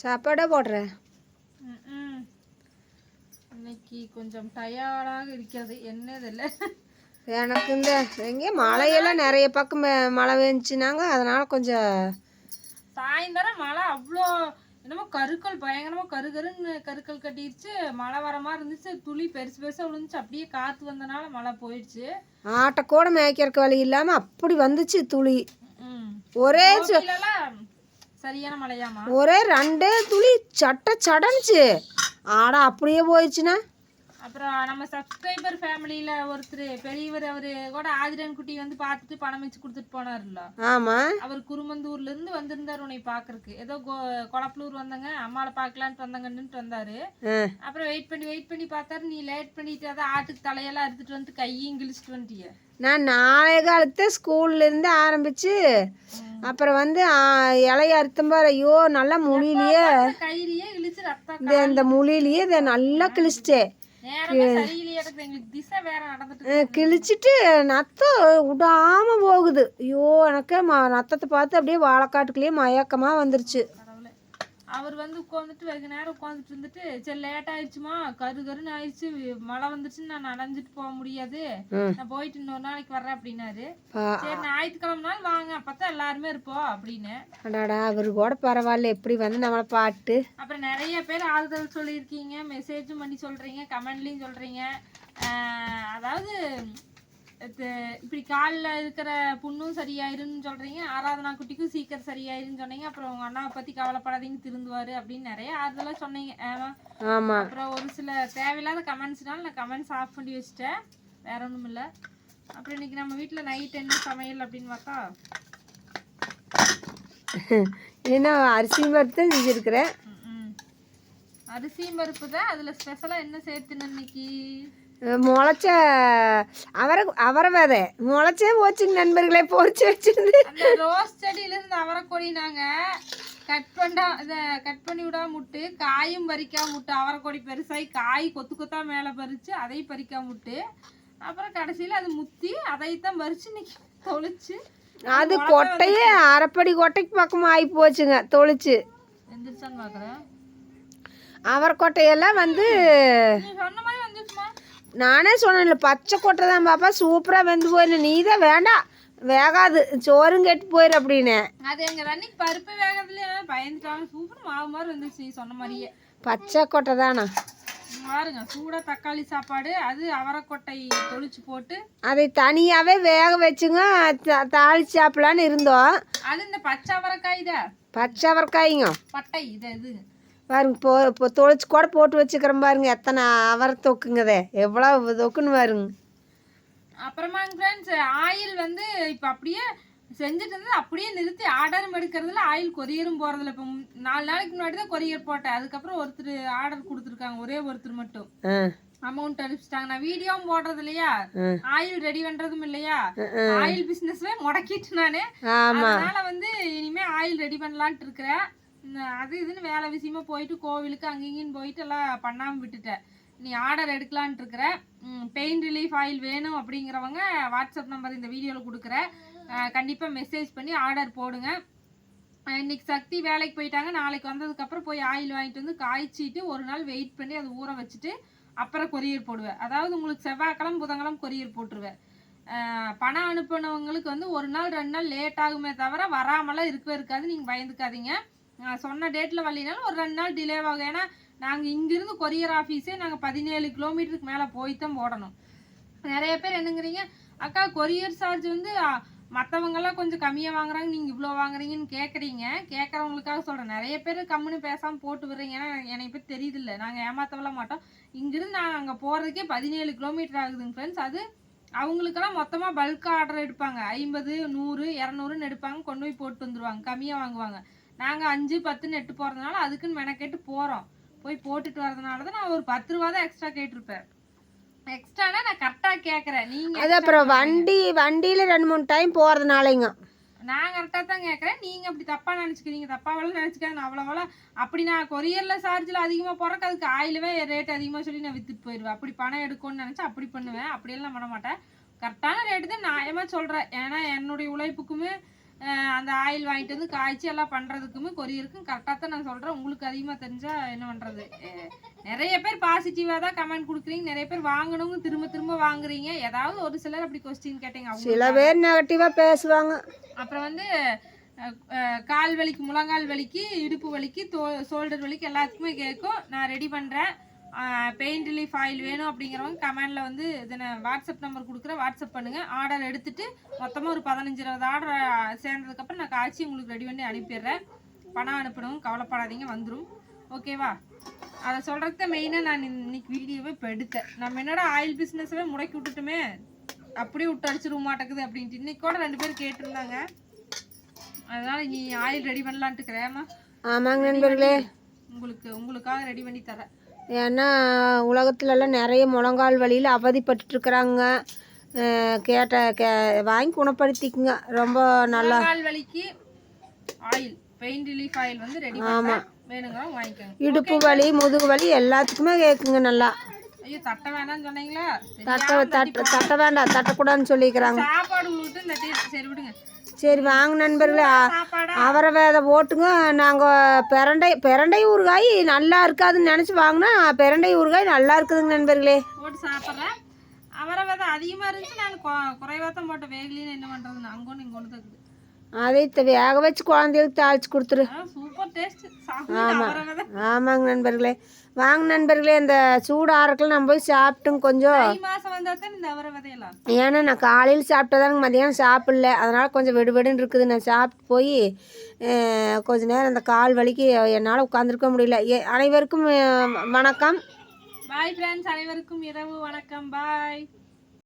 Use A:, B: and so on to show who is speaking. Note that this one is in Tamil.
A: சாப்பாடே போடுறேன்
B: ம்ம். இன்னைக்கு கொஞ்சம் டயர்டாக இருக்கிறது. என்னதில்லை
A: எனக்கு இந்த எங்கே மழையெல்லாம் நிறைய பக்கம் மழை பெஞ்சுனாங்க அதனால கொஞ்சம்
B: சாயந்தரம் மழை அவ்வளோ என்னமோ கருக்கள் பயங்கரமா கரு கருன்னு கருக்கள் கட்டிடுச்சு மழை வர மாதிரி இருந்துச்சு. துளி பெருசு பெருசா விழுந்துச்சு. அப்படியே காத்து வந்தனால மழை போயிடுச்சு.
A: ஆட்டை கூட மேய்க்கிறக்கு வழி இல்லாமல் அப்படி வந்துச்சு துளி. ஒரே
B: சரியான மழையாமா
A: ஒரே ரெண்டே துளி சட்ட சடனுச்சு ஆடா அப்படியே போயிடுச்சுன்னா
B: அப்புறம் நம்ம சப்ஸ்கிரைபர் ஃபேமிலியில ஒருத்தர் பெரியவர் அவரு கூட ஆதிரன் குட்டி வந்து பார்த்துட்டு பணம் வச்சு கொடுத்துட்டு போனார்ல
A: ஆமாம்
B: அவர் குருமந்தூர்ல இருந்து வந்திருந்தாரு உன்னை பாக்குறதுக்கு ஏதோ கொளப்பலூர் வந்தாங்க அம்மாவை பார்க்கலான்ட்டு வந்தாங்கன்னுட்டு வந்தாரு. அப்புறம் வெயிட் பண்ணி வெயிட் பண்ணி பார்த்தாரு நீ லேட் பண்ணிட்டு அதான் ஆட்டுக்கு தலையெல்லாம் அறுத்துட்டு வந்து கையும் கிழிச்சிட்டு வந்துட்டிய.
A: நான் நாளை காலத்து ஸ்கூல்லேருந்து ஆரம்பித்து அப்புறம் வந்து இலைய அறுத்தம் பாரு. ஐயோ நல்லா முழியிலேயே இந்த இந்த முழியிலேயே இதை நல்லா கிழிச்சிட்டே கிழிச்சிட்டு நத்தம் விடாம போகுது. ஐயோ எனக்கு ம நத்தத்தை பார்த்து அப்படியே வாழைக்காட்டுக்குள்ளேயே மயக்கமாக வந்துருச்சு.
B: அவர் வந்து உட்காந்துட்டு வெகு நேரம் உட்காந்துட்டு இருந்துட்டு சரி லேட் ஆயிடுச்சுமா? கரு கருன்னு ஆயிடுச்சு. மழை வந்துச்சுன்னு நான் நனைஞ்சிட்டு போக முடியாது. நான் போயிட்டு இன்னொரு நாளைக்கு வர்றேன் அப்படின்னாரு. சரி ஞாயிற்றுக்கிழமை நாள் வாங்க அப்பதான் எல்லாருமே இருப்போம் அப்படின்னு.
A: அவரு கூட பரவாயில்ல எப்படி வந்து நம்மளை பாட்டு
B: அப்புறம் நிறைய பேர் ஆறுதல் சொல்லியிருக்கீங்க மெசேஜும் பண்ணி சொல்றீங்க கமெண்ட்லயும் சொல்றீங்க. அதாவது இப்படி காலில் இருக்கிற புண்ணும் சரியாயிருன்னு சொல்றீங்க ஆராதனா குட்டிக்கும் சீக்கிரம் சரியாயிருன்னு சொன்னீங்க அப்புறம் உங்க அண்ணாவை பத்தி கவலைப்படாதீங்க திருந்துவாரு அப்படின்னு நிறைய ஆறுதலா சொன்னீங்க ஆமா.
A: ஆமாம்
B: அப்புறம் ஒரு சில தேவையில்லாத கமெண்ட்ஸ்னால நான் கமெண்ட்ஸ் ஆஃப் பண்ணி வச்சுட்டேன். வேற ஒன்றும் இல்லை. அப்புறம் இன்னைக்கு நம்ம வீட்டில் நைட் என்ன சமையல் அப்படின்னு பார்த்தா
A: ஏன்னா அரிசி பருப்பு தான் செஞ்சுருக்கிறேன்.
B: அரிசியும் பருப்பு தான் அதில் ஸ்பெஷலாக என்ன சேர்த்துன்னு இன்னைக்கு?
A: முளைச்ச அவரை அவரை விதை. முளைச்சே போச்சுங்க நண்பர்களே பொறிச்சு வச்சிருந்து.
B: ரோஸ் செடியில இருந்து அவரைக்கொடி நாங்க கட் பண்ணா இத கட் பண்ணி விடாம விட்டு காயும் பறிக்காம விட்டு அவரைக்கொடி பெருசாகி காய் கொத்து கொத்தா மேலே பறிச்சு அதையும் பறிக்காம விட்டு அப்புறம் கடைசியில் அது முத்தி அதைத்தான் பறிச்சு இன்னைக்கு தொளிச்சு.
A: அது கொட்டையே அரைப்படி கொட்டைக்கு பக்கமாக ஆகி போச்சுங்க தொளிச்சு.
B: எந்திரிச்சான்னு பார்க்குறேன்
A: அவரை கொட்டையெல்லாம் வந்து
B: சொன்ன மாதிரி
A: நானே சொன்னேன்ல பச்சை கொட்டை தான் பாப்பா சூப்பராக வெந்து போயிரு. நீ தான் வேண்டாம் வேகாது சோறும் கெட்டு போயிரு அப்படின்னு.
B: அது எங்க ரன்னிக்கு பருப்பு வேகத்துலயே பயந்துட்டாங்க சூப்பர் மாவு மாதிரி வந்துச்சு நீ சொன்ன மாதிரியே.
A: பச்சை கொட்டை தானா?
B: பாருங்க சூடா தக்காளி சாப்பாடு அது அவரைக்கொட்டை தொளிச்சு போட்டு.
A: அதை தனியாகவே வேக வச்சுங்க த- தாளிச்சு சாப்பிடலான்னு இருந்தோம்.
B: அது இந்த பச்சை அவரைக்காய் தான்
A: பச்சை அவரைக்காய்ங்க.
B: பட்டை இது இது.
A: பாருங்க போ இப்போ தொளிச்சு கூட போட்டு வச்சுக்கிறேன் பாருங்க எத்தனை அவரை தொக்குங்கதே. எவ்வளோ தொக்குன்னு பாருங்க.
B: அப்புறமா ஃப்ரெண்ட்ஸ் ஆயில் வந்து இப்போ அப்படியே செஞ்சுட்டு இருந்தது அப்படியே நிறுத்தி ஆர்டரும் எடுக்கிறதுல ஆயில் கொரியரும் போகிறதில்ல இப்போ நாலு நாளைக்கு முன்னாடி தான் கொரியர் போட்டேன். அதுக்கப்புறம் ஒருத்தர் ஆர்டர் கொடுத்துருக்காங்க ஒரே ஒருத்தர் மட்டும். அமௌண்ட் அனுப்பிச்சிட்டாங்க. நான் வீடியோவும் போடுறது இல்லையா. ஆயில் ரெடி பண்றதும் இல்லையா? ஆயில் பிசினஸ்ல முடக்கிட்டு நானு. அதனால வந்து இனிமே ஆயில் ரெடி பண்ணலான்ட்டு இருக்கிறேன். அது இதுன்னு வேலை விஷயமா போயிட்டு கோவிலுக்கு அங்கேயும் போயிட்டு எல்லாம் பண்ணாமல் விட்டுட்டேன். நீ ஆர்டர் எடுக்கலான்ட்டு இருக்கிற. பெயின் ரிலீஃப் ஆயில் வேணும் அப்படிங்கிறவங்க வாட்ஸ்அப் நம்பர் இந்த வீடியோவில் கொடுக்குறேன் கண்டிப்பாக மெசேஜ் பண்ணி ஆர்டர் போடுங்க. இன்னைக்கு சக்தி வேலைக்கு போயிட்டாங்க. நாளைக்கு வந்ததுக்கப்புறம் போய் ஆயில் வாங்கிட்டு வந்து காய்ச்சிட்டு ஒரு நாள் வெயிட் பண்ணி அதை ஊற வச்சுட்டு அப்புறம் கொரியர் போடுவேன். அதாவது உங்களுக்கு செவ்வாய்க்கிழம புதன்கிழம கொரியர் போட்டுருவேன். பணம் அனுப்பினவங்களுக்கு வந்து ஒரு நாள் ரெண்டு நாள் லேட் ஆகுமே தவிர வராமலாம் இருக்கவே இருக்காது. நீங்கள் பயந்துக்காதீங்க. நான் சொன்ன டேட்டில் வரலினாலும் ஒரு ரெண்டு நாள் டிலே ஆகும். ஏன்னா நாங்கள் இங்கிருந்து கொரியர் ஆஃபீஸே நாங்கள் பதினேழு கிலோமீட்டருக்கு மேலே போய் தான் போடணும் நிறைய பேர் என்னங்கிறீங்க அக்கா கொரியர் சார்ஜ் வந்து மற்றவங்கெல்லாம் கொஞ்சம் கம்மியாக வாங்குறாங்க நீங்கள் இவ்வளோ வாங்குறீங்கன்னு கேட்குறீங்க கேட்குறவங்களுக்காக சொல்கிறேன் நிறைய பேர் கம்முன்னு பேசாமல் போட்டு விடுறீங்க. ஏன்னா எனக்கு பேர் தெரியுதில்ல. நாங்கள் ஏமாற்றவெல்லாம் மாட்டோம். இங்கிருந்து நாங்கள் அங்கே போகிறதுக்கே பதினேழு கிலோமீட்டர் ஆகுதுங்க ஃப்ரெண்ட்ஸ் அது அவங்களுக்கெல்லாம் மொத்தமாக பல்க் ஆர்டர் எடுப்பாங்க. ஐம்பது நூறு இரநூறுன்னு எடுப்பாங்க. கொண்டு போய் போட்டு வந்துருவாங்க. கம்மியாக வாங்குவாங்க. நாங்கள் அஞ்சு பத்துன்னு எட்டு போகிறதுனால அதுக்குன்னு மெனக்கெட்டு போகிறோம் போய் போட்டுட்டு வரதுனால தான் நான் ஒரு பத்து ரூபா தான் எக்ஸ்ட்ரா கேட்டிருப்பேன். எக்ஸ்ட்ரானா நான் கரெக்டாக கேட்குறேன் நீங்கள்
A: அது அப்புறம் வண்டி வண்டியில் ரெண்டு மூணு டைம் போகிறதுனாலைங்க
B: நான் கரெக்டாக தான் கேட்குறேன் நீங்கள் அப்படி தப்பாக நினச்சிக்கிறீங்க தப்பாவெல்லாம் நினச்சிக்காது நான் அவ்வளோவெல்லாம் அப்படி நான் கொரியரில் சார்ஜில் அதிகமாக போகிறக்கு அதுக்கு ஆயிலவே ரேட் அதிகமாக சொல்லி நான் விற்றுட்டு போயிடுவேன். அப்படி பணம் எடுக்கணும்னு நினச்சா அப்படி பண்ணுவேன். அப்படியெல்லாம் பண்ண மாட்டேன். கரெக்டான ரேட்டு தான் நியாயமாக சொல்கிறேன் ஏன்னா என்னுடைய உழைப்புக்குமே அந்த ஆயில் வாங்கிட்டு வந்து காய்ச்சி எல்லாம் பண்ணுறதுக்குமே கொரியருக்கும் கரெக்டாக தான் நான் சொல்கிறேன் உங்களுக்கு அதிகமாக தெரிஞ்சால் என்ன பண்ணுறது நிறைய பேர் பாசிட்டிவாக தான் கமெண்ட் கொடுக்குறீங்க. நிறைய பேர் வாங்கணுங்க திரும்ப திரும்ப வாங்குறீங்க. ஏதாவது ஒரு சிலர் அப்படி கொஸ்டின் கேட்டீங்க.
A: சில பேர் நெகட்டிவாக பேசுவாங்க.
B: அப்புறம் வந்து கால் வலிக்கு முழங்கால் வலிக்கு இடுப்பு வலிக்கு தோ ஷோல்டர் வலிக்கு எல்லாத்துக்குமே கேட்கும். நான் ரெடி பண்ணுறேன் பெயின் ரிலீஃப் ஆயில் வேணும் அப்படிங்கிறவங்க கமெண்டில் வந்து இதை நான் வாட்ஸ்அப் நம்பர் கொடுக்குறேன் வாட்ஸ்அப் பண்ணுங்கள் ஆர்டர் எடுத்துட்டு மொத்தமாக ஒரு பதினஞ்சு இருபது ஆர்டர் சேர்ந்ததுக்கப்புறம் நான் காய்ச்சி உங்களுக்கு ரெடி பண்ணி அனுப்பிடுறேன். பணம் அனுப்பணும் கவலைப்படாதீங்க வந்துடும் ஓகேவா அதை சொல்கிறதுக்கு தான் மெயினாக நான் இன்னைக்கு வீடியோவே இப்போ எடுத்தேன். நம்ம என்னடா ஆயில் பிஸ்னஸவே முடக்கி விட்டுட்டுமே? அப்படியே விட்டு அடிச்சிருக்க மாட்டேங்குது அப்படின்ட்டு. இன்னைக்கு கூட ரெண்டு பேர் கேட்டிருந்தாங்க. அதனால நீ ஆயில் ரெடி பண்ணலான்ட்டு இருக்கிறேம்மா
A: ஆமாங்க நண்பர்களே.
B: உங்களுக்கு உங்களுக்காக ரெடி பண்ணி தரேன்.
A: ஏன்னா உலகத்துலலாம் நிறைய முழங்கால் வலியில் அவதிப்பட்டுருக்குறாங்க கேட்ட கே வாங்கி குணப்படுத்திக்குங்க. ரொம்ப நல்லா
B: வலிக்கு ஆயில் பெயின் ரிலீஃப் ஆயில் வந்து ரெடி வாங்கிக்கோங்க.
A: இடுப்பு வலி முதுகு வலி எல்லாத்துக்குமே கேட்குங்க நல்லா.
B: ஐயோ தட்ட வேணாம்னு சொன்னீங்களா?
A: தட்ட தட்ட தட்ட வேண்டாம் தட்டக்கூடாதுன்னு சொல்லிக்கிறாங்க.
B: சாப்பாடு சரி விடுங்க.
A: சரி வாங்க நண்பர்களே. அவரை வேதை போட்டுங்க. நாங்கள் பிரண்டை பிரண்டை ஊறுகாய் நல்லா இருக்காதுன்னு நினச்சி வாங்கினா பிரண்டை ஊறுகாய் நல்லா இருக்குதுங்க நண்பர்களே.
B: போட்டு சாப்பிட்றேன் அவரை விதை அதிகமாக இருந்துச்சு நான் கொ- குறைவா தான் போட்டேன். வேகலின்னு என்ன பண்ணுறது அங்கே ஒன்று இங்கே ஒன்று இருக்குது.
A: அதை வேக வச்சு குழந்தைகளுக்கு தாளிச்சு கொடுத்துரு. ஆமாங்க நண்பர்களே. வாங்க நண்பர்களே இந்த சூடு ஆறக்கில் நம்ம போய் சாப்பிட்டோங்க கொஞ்சம். ஏன்னா நான் காலையில் சாப்பிட்டதாங்க மதியானம் சாப்பிடல. அதனால் கொஞ்சம் வெடுவெடுன்னு இருக்குது. நான் சாப்பிட்டு போய் கொஞ்ச நேரம் அந்த கால் வலிக்கு என்னால் உட்காந்துருக்க முடியல. அனைவருக்கும் வணக்கம்.
B: பாய் ஃப்ரெண்ட்ஸ் அனைவருக்கும் இரவு வணக்கம். பாய்